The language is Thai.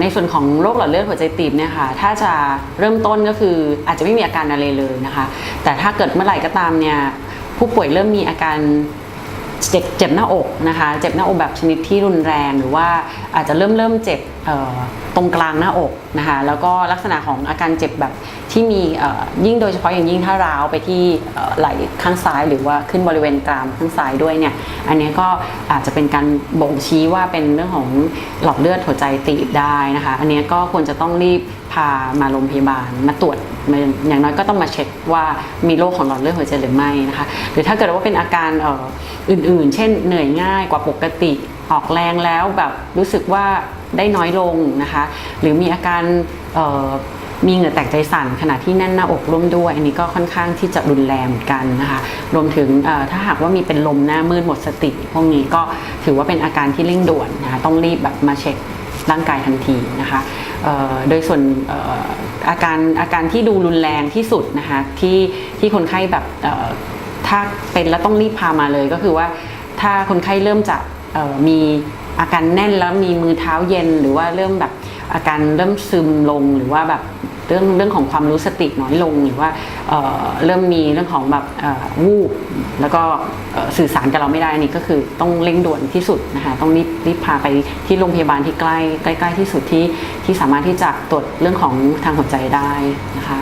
ในส่วนของโรคหลอดเลือดหัวใจตีบเนี่ยค่ะถ้าจะเริ่มต้นก็คืออาจจะไม่มีอาการอะไรเลยนะคะ แต่ถ้าเกิดเมื่อไหร่ก็ตามเนี่ยผู้ป่วยเริ่มมีอาการ เจ็บเจ็บหน้าอกนะคะ เจ็บหน้าอกแบบชนิดที่รุนแรงหรือว่าอาจจะเริ่มเริ่มเจ็บตรงกลางหน้าอกนะคะแล้วก็ลักษณะของอาการเจ็บแบบที่มียิ่งโดยเฉพาะอย่างยิ่งถ้าร้าวไปที่ไหล่ข้างซ้าย หรือว่าขึ้นบริเวณกรามข้างซ้ายด้วยเนี่ยอันนี้ก็อาจจะเป็นการบ่งชี้ว่าเป็นเรื่องของหลอดเลือดหัวใจตีบได้นะคะอันนี้ก็ควรจะต้องรีบพามาโรงพยาบาลมาตรวจอย่างน้อยก็ต้องมาเช็คว่ามีโรคของหลอดเลือดหัวใจหรือไม่นะคะหรือถ้าเกิดว่าเป็นอาการเอ่ออื่น เช่น เหนื่อยง่ายกว่าปกติ ออกแรงแล้วแบบรู้สึกว่าได้น้อยลงนะคะ หรือมีอาการมีเหงื่อแตกใจสั่นขณะที่แน่นหน้าอกร่วมด้วย อันนี้ก็ค่อนข้างที่จะรุนแรงเหมือนกันนะคะรวมถึงถ้าหากว่ามีเป็นลมหน้ามืดหมดสติ พวกนี้ก็ถือว่าเป็นอาการที่เร่งด่วนนะคะต้องรีบแบบมาเช็คร่างกายทันทีนะคะโดยส่วนออาการอาการที่ดูรุนแรงที่สุดนะคะที่ที่คนไข้แบบถ้าเป็นแล้วต้องรีบพามาเลยก็คือว่า ถ้าคนไข้เริ่มจะมีอาการแน่นแล้วมีมือเท้าเย็น หรือว่าเริ่มแบบอาการเริ่มซึมลงหรือว่าแบบเรื่องเรื่องของความรู้สติน้อยลงหรือว่าเเริ่มมีเรื่องของแบบวูบแล้วก็สื่อสารกับเราไม่ได้นนี้ก็คือต้องเร่งด่วนที่สุดนะคะต้องรีบรีบพาไปที่โรงพยาบาลที่ใกล้ใกล้ ๆ ที่สุดที่ที่สามารถที่จะตรวจเรื่องของทางหัวใจได้นะคะ